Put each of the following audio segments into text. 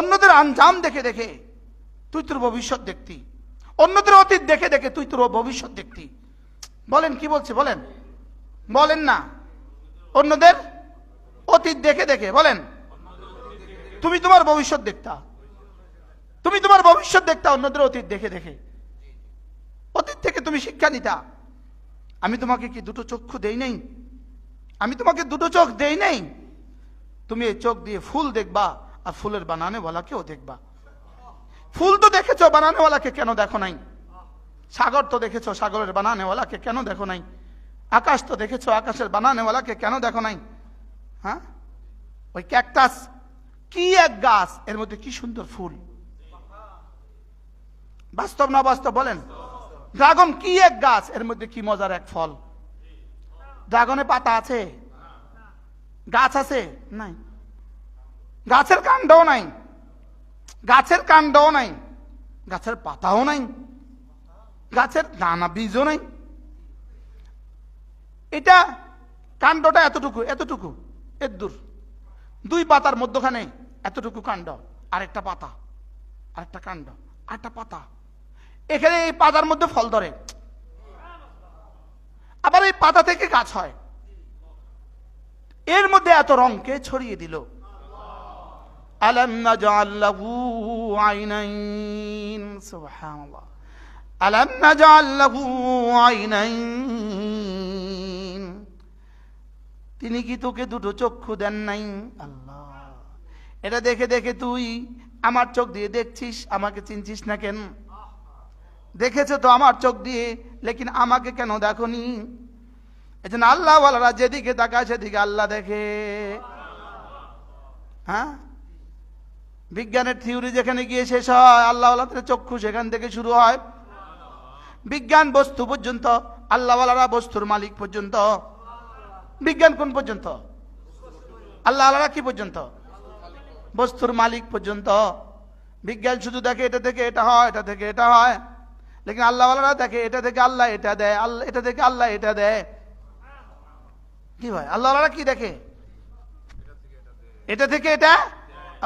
অন্যদের আঞ্জাম দেখে দেখে তুই তোর ভবিষ্যৎ দেখতি। অন্যদের অতীত দেখে দেখে তুই তোর ভবিষ্যৎ দেখতি। বলেন, কি বলছে? বলেন। বলেন না। অন্যদের অতীত দেখে দেখে, বলেন। তুমি তোমার ভবিষ্যৎ দেখতা। তুমি তোমার ভবিষ্যৎ দেখতা অন্যদের অতীত দেখে দেখে। অতীত থেকে তুমি শিক্ষা নিতা। আমি তোমাকে কি দুটো চক্ষু দেই নাই? আমি তোমাকে দুটো চোখ দেই নাই? তুমি এই চোখ দিয়ে ফুল দেখবা। আর ফুলের বানানেওয়ালাকেও দেখবা। ফুল তো দেখেছ, বানানেওয়ালাকে কেন দেখো নাই? সাগর তো দেখেছ, সাগরের বানানেওয়ালাকে কেন দেখো নাই? আকাশ তো দেখেছ, আকাশের বানানেওয়ালাকে কেন দেখো নাই? হ্যাঁ? ওই ক্যাকটাস, কি এক গাছ, এর মধ্যে কি সুন্দর ফুল। বাস্তব না বাস্তব বলেন? ড্রাগন কি এক গাছ, এর মধ্যে কি মজার এক ফল? ড্রাগনে পাতা আছে? গাছ আছে? নাই। গাছের কাণ্ডও নাই। গাছের কাণ্ডও নাই। গাছের পাতাও নাই। গাছের দানা বীজও নাই। এটা কাণ্ডটা এতটুকু এতটুকু, এর দূর। দুই পাতার মধ্যখানে এতটুকু কাণ্ড, আরেকটা পাতা, আরেকটা কাণ্ড, আরেকটা পাতা। এখানে এই পাতার মধ্যে ফল ধরে। আবার এই পাতা থেকে গাছ হয়। এর মধ্যে এত রংকে ছড়িয়ে দিল। আলম নাজআল আইনাইন সুবহানাল্লাহ আলম নাজআল আইনাইন তিনি কি তোকে দুটো চক্ষু দেন নাই? আল্লাহ। এটা দেখে দেখে তুই আমার চোখ দিয়ে দেখছিস, আমাকে চিনছিস না কেন? দেখেছ তো আমার চোখ দিয়ে, লেকিন আমাকে কেন দেখনি? এই জন্য আল্লাহ ওয়ালারা যেদিকে তাকায় সেদিকে আল্লাহ দেখে। হ্যাঁ? বিজ্ঞানের থিওরি যেখানে গিয়ে শেষ হয় আল্লাহ ওয়ালাদের চক্ষু সেখান থেকে শুরু হয়। বিজ্ঞান বস্তু পর্যন্ত আল্লাহ ওয়ালারা বস্তুর মালিক পর্যন্ত। বিজ্ঞান কোন পর্যন্ত? আল্লাহ আল্লাহরা কি পর্যন্ত? বস্তুর মালিক পর্যন্ত। বিজ্ঞান শুধু দেখে এটা থেকে এটা হয়, এটা থেকে এটা হয়। লেকিন আল্লাহ আল্লাহরা দেখে এটা থেকে আল্লাহ এটা দেয়, আল্লাহ এটা থেকে আল্লাহ এটা দেয়। কি ভাই? আল্লাহ আল্লাহরা কি দেখে? এটা থেকে এটা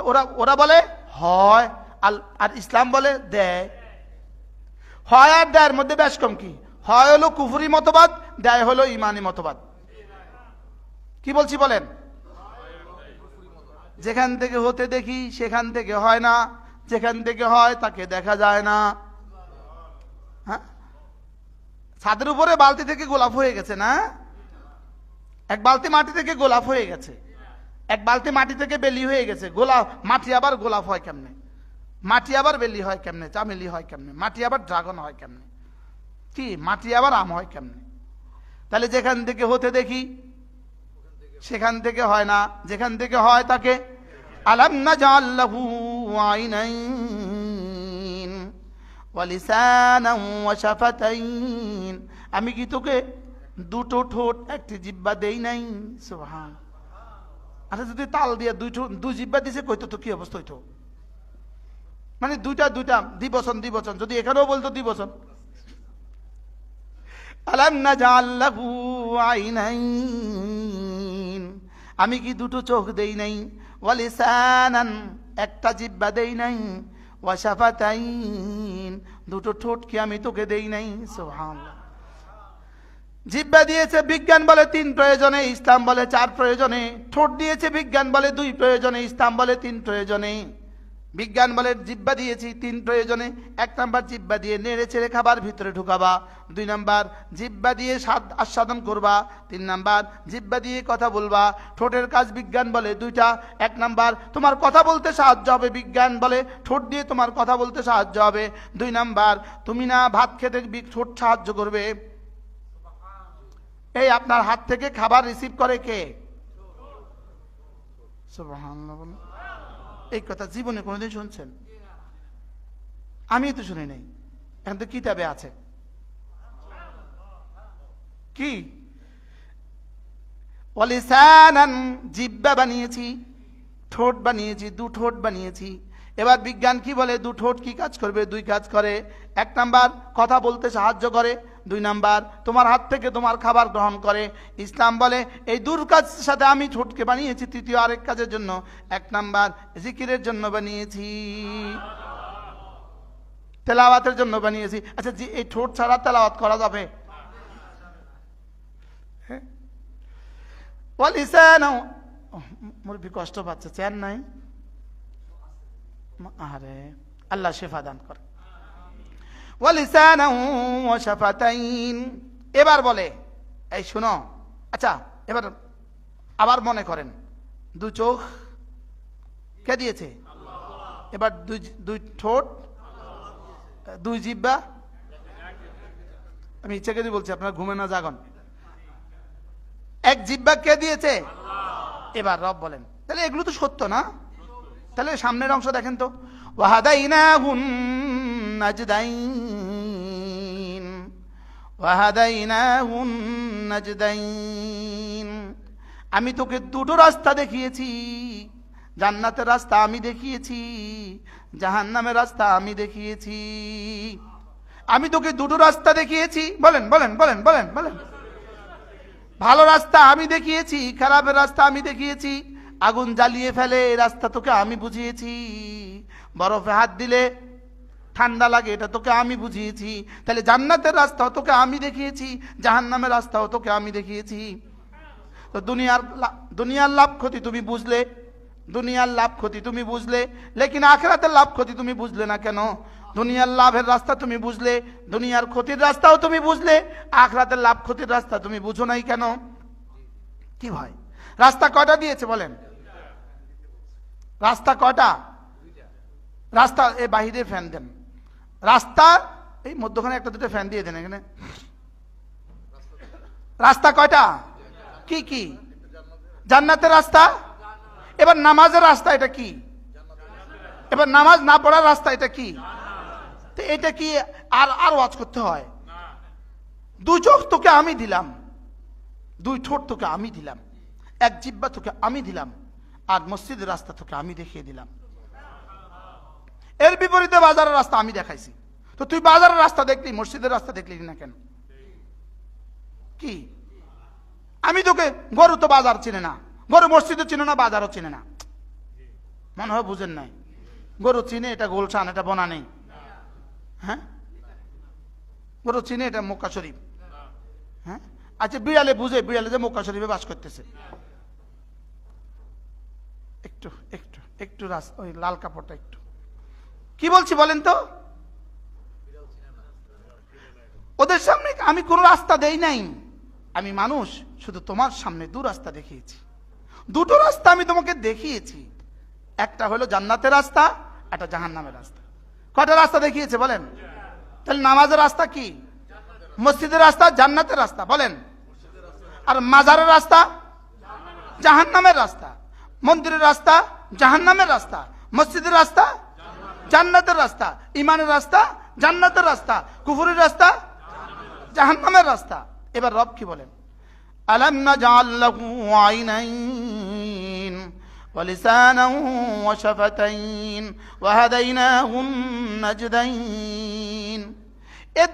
ওরা ওরা বলে, হয়। আর ইসলাম বলে, দেয়। হয় আর দেয়ের মধ্যে বেশ কম কি? হয় হলো কুফুরি মতবাদ, দেয় হলো ইমানি মতবাদ। কি বলছি বলেন? যেখান থেকে হতে দেখি, সেখান থেকে হয় না। যেখান থেকে হয়, তাকে দেখা যায় না। হ্যাঁ? ছাদের উপরে বালতি থেকে গোলাপ হয়ে গেছে না? এক বালতি মাটি থেকে গোলাপ হয়ে গেছে। এক বালতি মাটি থেকে বেলি হয়ে গেছে। গোলাপ মাটি আবার গোলাপ হয় কেমনে? মাটি আবার বেলি হয় কেমনে? চামেলি হয় কেমনে? মাটি আবার ড্রাগন হয় কেমনে? কি? মাটি আবার আম হয় কেমনে? তাহলে যেখান থেকে হতে দেখি, সেখান থেকে হয় না। যেখান থেকে হয় তাকে আলাম না জাল্লাহু আইনাইন আমি কি তোকে দুটো ঠোঁট, একটি জিব্বা দেই নাই? সুবহান। আচ্ছা যদি তাল দিয়ে দুই দুই জিব্বা দিছে কইতো তো কি অবস্থা হইতো? মানে দুইটা দুইটা দিবসন দিবসন যদি এখানেও বলতো দিবসন আলাম না আমি কি দুটো চোখ দেই নাই? ওয়ালিসানান, একটা জিব্বা দেই নাই। ওয়াশাফাতাইন, দুটো ঠোঁট কি আমি তোকে দেই নাই। সুবহানাল্লাহ। জিব্বা দিয়েছে বিজ্ঞান বলে তিন প্রয়োজনে, ইসলাম বলে চার প্রয়োজনে, ঠোঁট দিয়েছে বিজ্ঞান বলে দুই প্রয়োজনে, ইসলাম বলে তিন প্রয়োজনে। বিজ্ঞান বলে জিব্বা দিয়েছি তিন প্রয়োজনে, এক নাম্বার জিব্বা দিয়ে নেড়ে ছেড়ে খাবার ভিতরে ঢুকাবা, দুই নাম্বার জিব্বা দিয়ে স্বাদ আস্বাদন করবা, তিন নাম্বার জিব্বা দিয়ে কথা বলবা, ঠোঁটের কাজ বিজ্ঞান বলে দুইটা, এক নাম্বার তোমার কথা বলতে সাহায্য হবে, বিজ্ঞান বলে ঠোঁট দিয়ে তোমার কথা বলতে সাহায্য হবে, দুই নাম্বার তুমি না ভাত খেতে ঠোঁট সাহায্য করবে। এই আপনার হাত থেকে খাবার রিসিভ করে কে? এই কথা জীবনে কোনোদিন শুনছেন? আমি তো শুনি নাই। এখন তো কিতাবে আছে। কি? ওয়ালিসানান জিব্বা বানিয়েছি, ঠোঁট বানিয়েছি, দু ঠোঁট বানিয়েছি। এবার বিজ্ঞান কি বলে? দু ঠোঁট কি কাজ করবে? দুই কাজ করে। এক নাম্বার, কথা বলতে সাহায্য করে। দুই নাম্বার, তোমার হাত থেকে তোমার খাবার গ্রহণ করে। ইসলাম বলে, এই দূর কাজের সাথে আমি ঠোঁটকে বানিয়েছি, তৃতীয় আরেক কাজের জন্য। এক নাম্বার, জিকিরের জন্য বানিয়েছি। তেলাওয়াতের জন্য বানিয়েছি। আচ্ছা জি, এই ঠোঁট ছাড়া তেলাওয়াত করা যাবে? হ্যাঁ? মুরব্বী কষ্ট পাচ্ছে চেন নাই? আরে, আল্লাহ শেফা দান করে। এবার বলে, এই শুনো আচ্ছা এবার আবার মনে করেন, দু চোখ কে দিয়েছে? এবার দুই দুই ঠোঁট, দুই জিব্বা আমি ইচ্ছা করে বলছি, আপনার ঘুমে না জাগন। এক জিব্বা কে দিয়েছে? এবার রব বলেন, তাহলে এগুলো তো সত্য না? তাহলে সামনের অংশ দেখেন তো। ওয়াহাদাইনা ওয়াহাদাইনা হুন নাজদাইন আমি তোকে দুটো রাস্তা দেখিয়েছি, জান্নাতের রাস্তা আমি দেখিয়েছি, জাহান্নামের রাস্তা আমি দেখিয়েছি। আমি তোকে দুটো রাস্তা দেখিয়েছি, বলেন বলেন বলেন বলেন বলেন। ভালো রাস্তা আমি দেখিয়েছি, খারাপের রাস্তা আমি দেখিয়েছি, আগুন জ্বালিয়ে ফেলে রাস্তা তোকে আমি বুঝিয়েছি। বরফে হাত দিলে ঠান্ডা লাগে, এটা তোকে আমি বুঝিয়েছি। তাহলে জান্নাতের রাস্তাও তোকে আমি দেখিয়েছি, জাহান্নামের রাস্তাও তোকে আমি দেখিয়েছি। তো দুনিয়ার দুনিয়ার লাভ ক্ষতি তুমি বুঝলে, দুনিয়ার লাভ ক্ষতি তুমি বুঝলে, লেকিন আখেরাতের লাভ ক্ষতি তুমি বুঝলে না কেন? দুনিয়ার লাভের রাস্তা তুমি বুঝলে, দুনিয়ার ক্ষতির রাস্তাও তুমি বুঝলে, আখরাতের লাভ ক্ষতির রাস্তা তুমি বুঝো নাই কেন? কি ভাই রাস্তা কয়টা দিয়েছে বলেন? রাস্তা কয়টা? রাস্তা, এ বাহিরে ফ্যান দেন। রাস্তা, এই মধ্যখানে একটা দুটো ফ্যান দিয়ে দেন এখানে। রাস্তা কয়টা? কি কি? জান্নাতের রাস্তা? এবার নামাজের রাস্তা এটা কি? এবার নামাজ না পড়ার রাস্তা এটা কি? তো এটা কি আর আর ওয়াজ করতে হয়? দুই চোখ তোকে আমি দিলাম। দুই ঠোঁট তোকে আমি দিলাম। এক জিব্বা তোকে আমি দিলাম। আর মসজিদের রাস্তা তোকে আমি দেখিয়ে দিলাম। এর বিপরীতে বাজারের রাস্তা আমি দেখাইছি। তো তুই বাজারের রাস্তা দেখলি, মসজিদের রাস্তা দেখলি না কেন? কি? আমি তোকে গরু তো বাজার চিনে না, গরু মসজিদও চিনে না, বাজারও চিনে না। মনে হয় বুঝেন নাই? গরু চিনে এটা গোলশান, এটা বনা নেই হ্যাঁ? গরু চিনে এটা মক্কা শরীফ। হ্যাঁ? আচ্ছা বিড়ালে বুঝে, বিড়ালে যে মক্কা শরীফে বাস করতেছে। একটু একটু একটু রাস ওই লাল কাপড়টা একটু। কি বলছি বলেন তো? ওদের সামনে আমি কোনো রাস্তা দেই নাই। আমি মানুষ, শুধু তোমার সামনে দু রাস্তা দেখিয়েছি। দুটো রাস্তা আমি তোমাকে দেখিয়েছি। একটা হলো জান্নাতের রাস্তা, একটা জাহান্নামের রাস্তা। কয়টা রাস্তা দেখিয়েছে বলেন? তাহলে নামাজের রাস্তা কি? মসজিদের রাস্তা, জান্নাতের রাস্তা, বলেন। আর মাজারের রাস্তা, জাহান্নামের রাস্তা। মন্দিরের রাস্তা, জাহান্নামের রাস্তা। মসজিদের রাস্তা জান্নাতের রাস্তা ইমানের রাস্তা জান্নাতের রাস্তা কুফুরের রাস্তা জাহান্নামের রাস্তা এবার রব কি বলেন আলাম নাজআল লাহু আইনাইন ولسانا وشفتين وهديناه النجدين এর